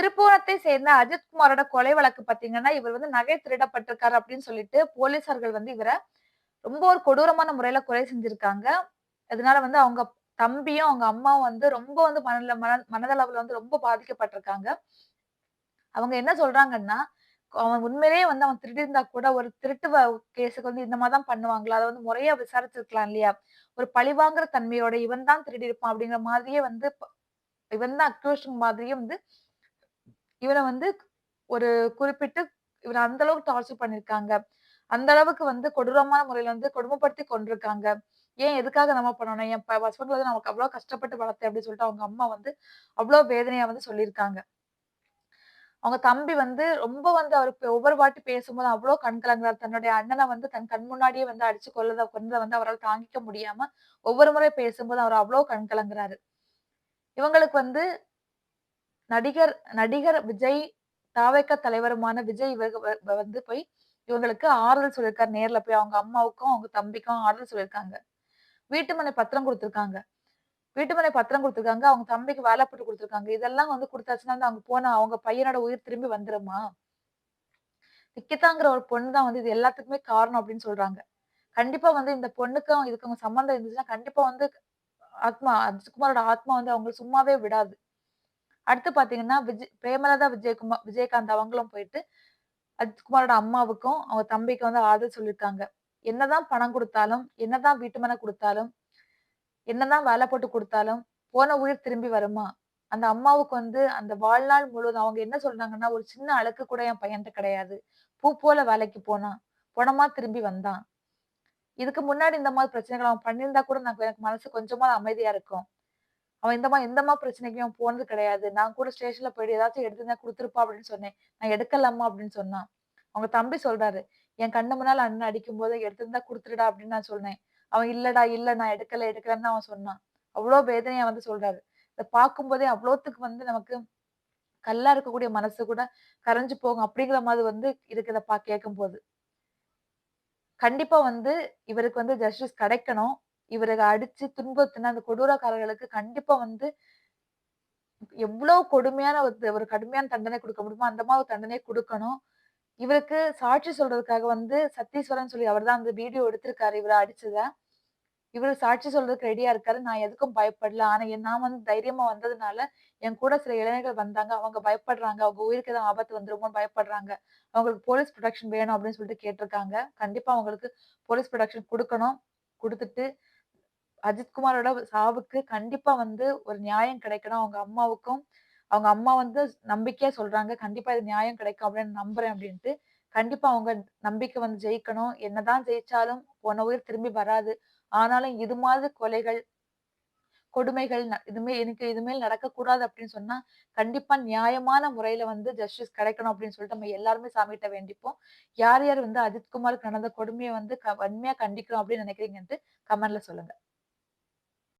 திருப்பூரத்தை சேர்ந்த அஜித்குமாரோட கொலை வழக்கு பாத்தீங்கன்னா இவர் வந்து நகை திருடப்பட்டிருக்காரு அப்படின்னு சொல்லிட்டு போலீசார்கள் வந்து இவரை ரொம்ப ஒரு கொடூரமான முறையில கொலை செஞ்சிருக்காங்க. அதனால வந்து அவங்க தம்பியும் அவங்க அம்மாவும் வந்து ரொம்ப வந்து மனல மன மனதளவுல வந்து ரொம்ப பாதிக்கப்பட்டிருக்காங்க. அவங்க என்ன சொல்றாங்கன்னா அவன் உண்மையிலேயே வந்து அவன் திருடி இருந்தா கூட ஒரு திருட்டு கேஸுக்கு வந்து இந்த மாதிரி தான் பண்ணுவாங்களா? அதை வந்து முறையா விசாரிச்சிருக்கலாம் இல்லையா? ஒரு பழிவாங்குற தன்மையோட இவன் தான் திருடி இருப்பான் அப்படிங்கிற மாதிரியே வந்து இவன் தான் அக்யூஸ்ட் மாதிரியே வந்து இவனை வந்து ஒரு குறிப்பிட்டு இவரை அந்த அளவுக்கு டார்ச்சர் பண்ணிருக்காங்க. அந்த அளவுக்கு வந்து கொடூரமான முறையில வந்து கொடுமைப்படுத்தி கொண்டிருக்காங்க. ஏன் எதுக்காக நம்ம பண்ணணும்? என் பசங்களை வந்து நமக்கு அவ்வளவு கஷ்டப்பட்டு வளர்த்தேன் அப்படின்னு சொல்லிட்டு அவங்க அம்மா வந்து அவ்வளவு வேதனையா வந்து சொல்லியிருக்காங்க. அவங்க தம்பி வந்து ரொம்ப வந்து அவர் ஒவ்வொரு வாட்டி பேசும்போது அவ்வளோ கண் கலங்குறார் தன்னுடைய அண்ணனை வந்து தன் கண் முன்னாடியே வந்து அடிச்சு கொள்ளத கொண்டதை வந்து அவரால் தாங்கிக்க முடியாம ஒவ்வொரு முறை பேசும்போது அவர் அவ்வளோ கண் கலங்குறாரு இவங்களுக்கு வந்து நடிகர் நடிகர் விஜய் தாவேக்க தலைவருமான விஜய் இவங்க வந்து போய் இவங்களுக்கு ஆறுதல் சொல்லியிருக்காரு. நேர்ல போய் அவங்க அம்மாவுக்கும் அவங்க தம்பிக்கும் ஆறுதல் சொல்லியிருக்காங்க. வீட்டுமனை பத்திரம் கொடுத்துருக்காங்க. வீட்டுமனை பத்திரம் கொடுத்துருக்காங்க. அவங்க தம்பிக்கு வேலை போட்டு கொடுத்துருக்காங்க. இதெல்லாம் வந்து கொடுத்தாச்சுன்னா அவங்க போன அவங்க பையனோட உயிர் திரும்பி வந்துருமா? நிக்கிதாங்கிற ஒரு பொண்ணு தான் வந்து இது எல்லாத்துக்குமே காரணம் அப்படின்னு சொல்றாங்க. கண்டிப்பா வந்து இந்த பொண்ணுக்கும் இதுக்கு அவங்க சம்மந்தம் இருந்துச்சுன்னா கண்டிப்பா வந்து ஆத்மா அஜித்குமாரோட ஆத்மா வந்து அவங்க சும்மாவே விடாது. அடுத்து பாத்தீங்கன்னா விஜய் பிரேமலதா விஜயகுமார் விஜயகாந்த் அவங்களும் போயிட்டு அஜித்குமாரோட அம்மாவுக்கும் அவங்க தம்பிக்கு வந்து ஆறுதல் சொல்லியிருக்காங்க என்னதான் பணம் கொடுத்தாலும் என்னதான் வீட்டு மனை கொடுத்தாலும் என்னதான் வேலை போட்டு கொடுத்தாலும் போன உயிர் திரும்பி வருமா? அந்த அம்மாவுக்கு வந்து அந்த வாழ்நாள் முழுவதும் அவங்க என்ன சொல்றாங்கன்னா ஒரு சின்ன அழுக்கு கூட என் பையன்ட்ட கிடையாது. பூ போல வேலைக்கு போனான். போனமா திரும்பி வந்தான். இதுக்கு முன்னாடி இந்த மாதிரி பிரச்சனைகள் அவன் பண்ணியிருந்தா கூட நான் எனக்கு மனசு கொஞ்சமா அமைதியா இருக்கும். அவன் இந்தமா எந்தமா பிரச்சனைக்கும் அவன் போனது கிடையாது. நான் கூட ஸ்டேஷன்ல போயிட்டு ஏதாச்சும் எடுத்துருந்தா கொடுத்துருப்பா அப்படின்னு சொன்னேன். நான் எடுக்கலாமா அப்படின்னு சொன்னான். அவங்க தம்பி சொல்றாரு என் கண்ணு முன்னால் அண்ணன் அடிக்கும் போது எடுத்திருந்தா கொடுத்துருடா அப்படின்னு நான் சொன்னேன். அவன் இல்லடா இல்ல நான் எடுக்கல எடுக்கலன்னு அவன் சொன்னான். அவ்வளோ வேதனையா வந்து சொல்றாரு. இதை பார்க்கும்போதே அவ்வளோத்துக்கு வந்து நமக்கு கல்லா இருக்கக்கூடிய மனசு கூட கரைஞ்சு போகும் அப்படிங்கிற மாதிரி வந்து இருக்கு இதை பா கேட்கும் போது கண்டிப்பா வந்து இவருக்கு வந்து ஜஸ்டிஸ் கிடைக்கணும். இவரை அடிச்சு துன்பத்தின அந்த கொடூரக்காரர்களுக்கு கண்டிப்பா வந்து எவ்வளவு கொடுமையான ஒரு கடுமையான தண்டனை கொடுக்க முடியுமோ அந்த மாதிரி தண்டனை கொடுக்கணும். இவருக்கு சாட்சி சொல்றதுக்காக வந்து சத்தீஸ்வரன் சொல்லி அவர் தான் அந்த வீடியோ எடுத்திருக்காரு இவரை அடிச்சத. இவர் சாட்சி சொல்றதுக்கு ரெடியா இருக்காரு. நான் எதுக்கும் பயப்படல. ஆனா நான் வந்து தைரியமா வந்ததுனால என் கூட சில இளைஞர்கள் வந்தாங்க. அவங்க பயப்படுறாங்க. அவங்க உயிருக்கு ஏதாவது ஆபத்து வந்துருமோன்னு பயப்படுறாங்க. அவங்களுக்கு போலீஸ் ப்ரொடெக்ஷன் வேணும் அப்படின்னு சொல்லிட்டு கேட்டிருக்காங்க. கண்டிப்பா அவங்களுக்கு போலீஸ் ப்ரொடெக்ஷன் கொடுக்கணும். கொடுத்துட்டு அஜித்குமாரோட சாவுக்கு கண்டிப்பா வந்து ஒரு நியாயம் கிடைக்கணும். அவங்க அம்மாவுக்கும் அவங்க அம்மா வந்து நம்பிக்கையா சொல்றாங்க. கண்டிப்பா இது நியாயம் கிடைக்கும் அப்படின்னு நம்புறேன் அப்படின்ட்டு கண்டிப்பா அவங்க நம்பிக்கை வந்து ஜெயிக்கணும். என்னதான் ஜெயிச்சாலும் போன உயிர் திரும்பி வராது. ஆனாலும் இது மாதிரி கொலைகள் கொடுமைகள் இதுமே எனக்கு இதுமேல் நடக்கக்கூடாது அப்படின்னு சொன்னா கண்டிப்பா நியாயமான முறையில வந்து ஜஸ்டிஸ் கிடைக்கணும் அப்படின்னு சொல்லிட்டு நம்ம எல்லாருமே சாமிகிட்ட வேண்டிப்போம். யார் யார் வந்து அஜித்குமாருக்கு நடந்த கொடுமையை வந்து வன்மையா கண்டிக்கிறோம் அப்படின்னு நினைக்கிறீங்கன்ட்டு கமெண்ட்ல சொல்லுங்க.